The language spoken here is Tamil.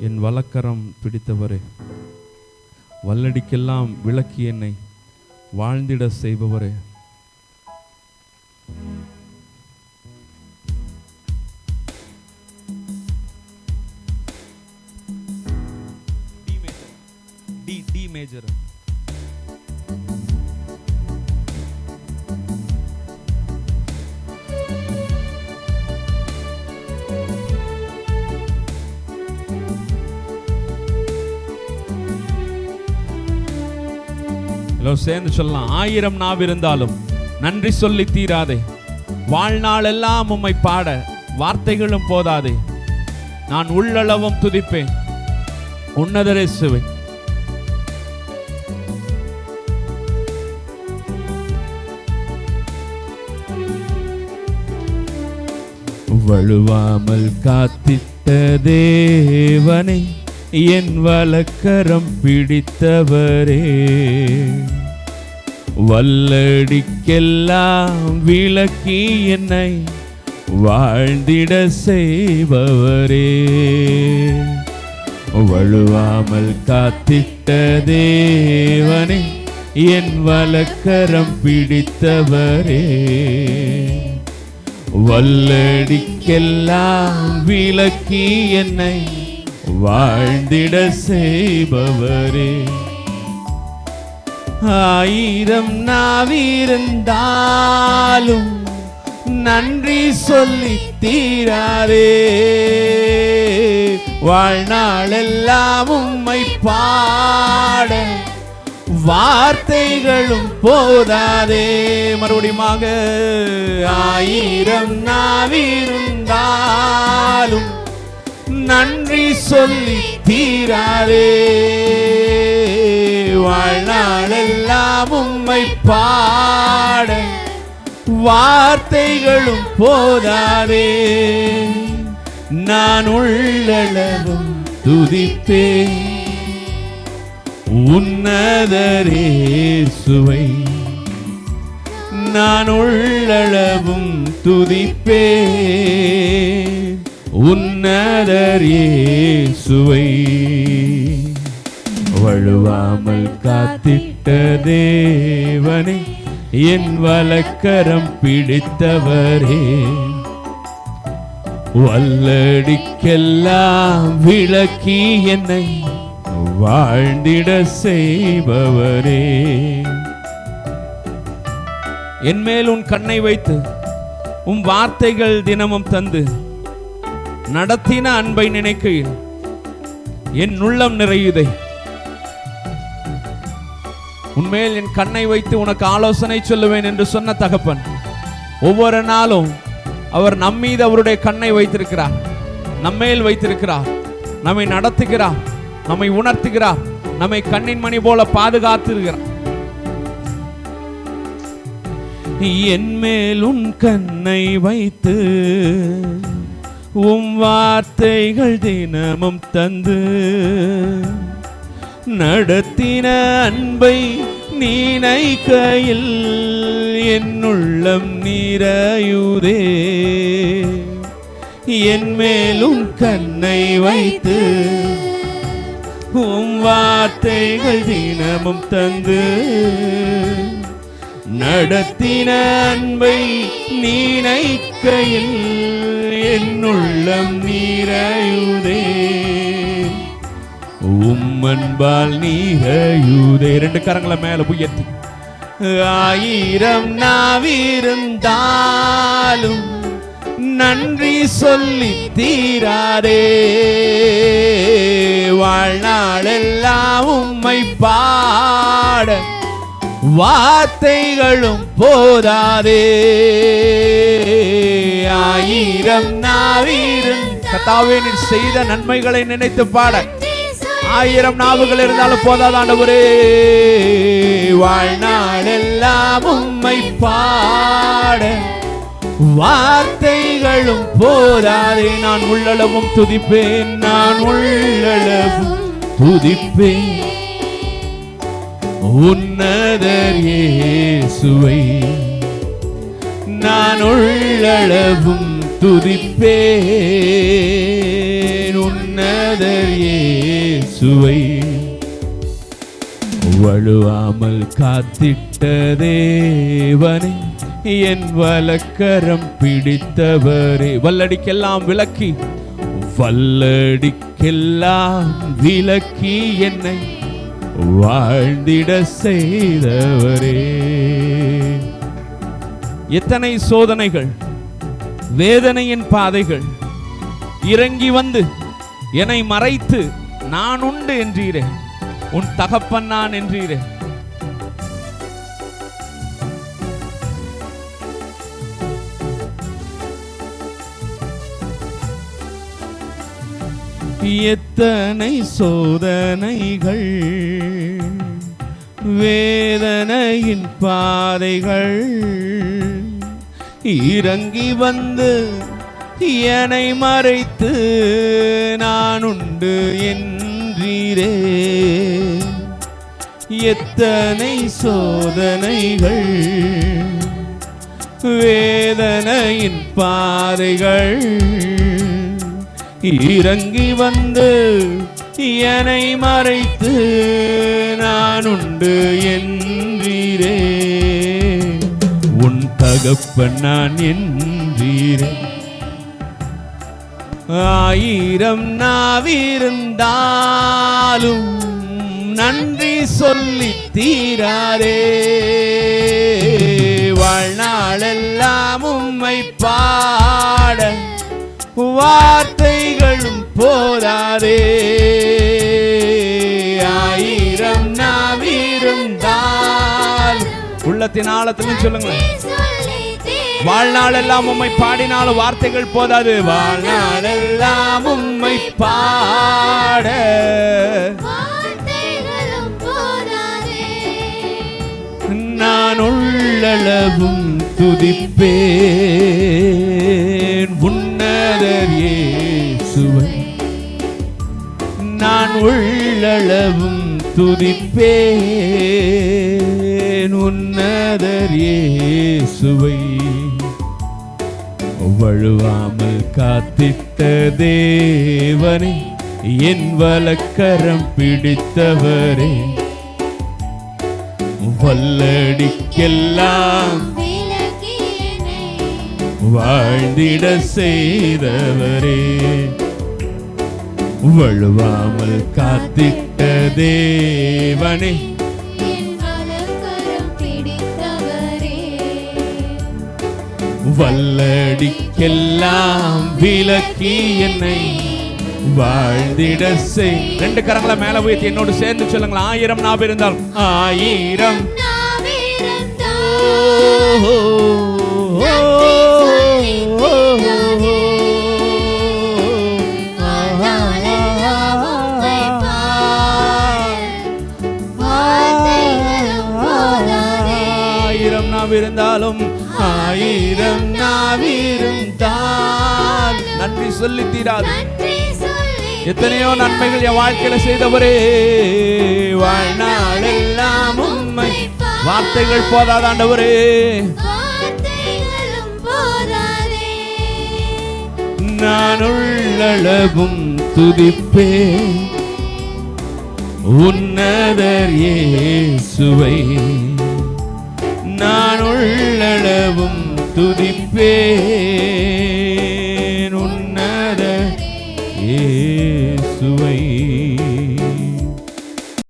என் வலக்கரம் பிடித்தவரே. வல்லடிக்கெல்லாம் விளக்கி என்னை வாழ்ந்திட செய்பவரே. டி மேஜர் சேர்ந்து சொல்லலாம். ஆயிரம் நாவ் இருந்தாலும் நன்றி சொல்லி தீராதே. வாழ்நாள் எல்லாம் உம்மை பாட வார்த்தைகளும் போதாதே. நான் உள்ளளவும் துதிப்பேன். உன்னதரேசுவை வழுவாமல் காத்திட்ட தேவனை என் வழக்கரம் பிடித்தவரே. வல்லடிக்கெல்லாம் விளக்கி என்னை வாழ்ந்திட செய்பவரே. வழுவாமல் காத்திட்ட தேவனே என் வழக்கரம் பிடித்தவரே. வல்லடிக்கெல்லாம் விளக்கி என்னை வாழ்ந்திட செய்பவரே. ஆயிரம் நாவிருந்தாலும் நன்றி சொல்லி தீராரே வாழ்நாளெல்லாம் உம்மை பாட வார்த்தைகளும் போதாதே. மறுபடியுமாக ஆயிரம் நாவிருந்தாலும் நன்றி சொல்லி தீராரே வாழ்நாளெல்லாம் உம்மை பாட வார்த்தைகளும் போதாரே நான் உள்ளளவும் துதிப்பேன். உன்னதரே சுவை. நான் உள்ளளவும் துதிப்பேன். உன்னதரே சுவை வழுவாமல் காத்திட்ட தேவனே என் வலக்கரம் பிடித்தவரே. வல்லடிக்கெல்லாம் விளக்கி என்னை வாழ்ந்திட செய்பவரே. என் மேல் உன் கண்ணை வைத்து உன் வார்த்தைகள் தினமும் தந்து நடத்தின அன்பை நினைக்கையில் என் உள்ளம் நிறையுதே. உண்மையில் என் கண்ணை வைத்து உனக்கு ஆலோசனை சொல்லுவேன் என்று சொன்ன தகப்பன் ஒவ்வொரு நாளும் அவர் நம்மீது அவருடைய கண்ணை வைத்திருக்கிறார். நம்மேல் வைத்திருக்கிறார். நம்மை நடத்துகிறார். நம்மை உணர்த்துகிறார். நம்மை கண்ணின் மணி போல பாதுகாத்திருக்கிறார். என் மேல் உன் கண்ணை வைத்து உம் வார்த்தைகள் தினமும் தந்து நடத்தின அன்பை நீனைக்கையில் என் உள்ளம் நீரையுதே. என் மேலும் கண்ணை வைத்து உம் வார்த்தைகள் தினமும் தந்து நடத்தின அன்பை நீனைக்கையில் என்னுள்ளம் உள்ளம் நீரையுதே உம்மன்பால் நீரையுதே. ரெண்டு கரங்களை மேல உயர்த்தி ஆயிரம் நாவிருந்தாலும் நன்றி சொல்லி தீராதே. வார்த்தைகளும் போதாதே. ஆயிரம் நாவீரும் கத்தாவே நீர் செய்த நன்மைகளை நினைத்து பாட. ஆயிரம் நாவுகள் இருந்தாலும் போதாதாண்டவரே வாழ்நாள் எல்லாம் உம்மை பாட. வார்த்தைகளும் போதாதே நான் உள்ளளவும் துதிப்பேன் நான் உள்ளளவும் துதிப்பேன். உன்னதர் இயேசுவை நான் உள்ளளவும் துதிப்பேன். உன்னதர் இயேசுவை வழுவாமல் காத்திட்ட தேவனை என் வலக்கரம் பிடித்தவரே. வல்லடிக்கெல்லாம் விளக்கி வல்லடிக்கெல்லாம் விளக்கி என்னை வாழ்ந்திட செய்தவரே. எத்தனை சோதனைகள் வேதனையின் பாதைகள். இறங்கி வந்து என்னை மறைத்து நான் உண்டு என்றீரே. உன் தகப்பன் நான் என்றீரே. எத்தனை சோதனைகள் வேதனையின் பாதைகள். இறங்கி வந்து என்னை மறைத்து நான் உண்டு என்றீரே. எத்தனை சோதனைகள் வேதனையின் பாதைகள். இறங்கி வந்து என்னை மறைத்து நான் உண்டு என்றீரே. உன் தகப்பன் நான் என்றீரே. ஆயிரம் நாவிருந்தாலும் நன்றி சொல்லி தீராதே. வாழ்நாளெல்லாம் உம்மை பா வார்த்தைகளும் போதாதே. ஆயிரம் நாவிருந்தால் உள்ளத்தின் ஆழத்திலும் சொல்லுங்களேன். வாழ்நாளெல்லாம் உம்மை பாடினாலும் வார்த்தைகள் போதாது. வாழ்நாளெல்லாம் உம்மை பாட. நான் உள்ளளவும் துதிப்பேன். உள்ளளவும் துதிப்பேன் உன்னதர் இயேசுவை. வழுவாமல் காத்திட்ட தேவனே என் வலக்கரம் பிடித்தவரே. வல்லடிக்கெல்லாம் வாழ்ந்திட செய்தவரே. வழுவாமல் காத்திட்ட தேவனே. வல்லடிக்கெல்லாம் விலக்கி என்னை வாழ்ந்திட செய். ரெண்டு கரங்களை மேல உயர்த்தி என்னோடு சேர்ந்து சொல்லுங்களா. ஆயிரம் நாப இருந்தால் ஆயிரம் ஓ, நாவிருந்தாலும் ஆயிரம் நாவிருந்தால் நன்றி சொல்லி தீராது. எத்தனையோ நன்மைகள் என் வாழ்க்கையில செய்தவரே. வாழ்நாளெல்லாம் உண்மை வார்த்தைகள் போதாதாண்டவரே நான் உள்ளளவும் துதிப்பேன். உன்னதர் இயேசுவை நான் உள்ளளவும் துதிப்பே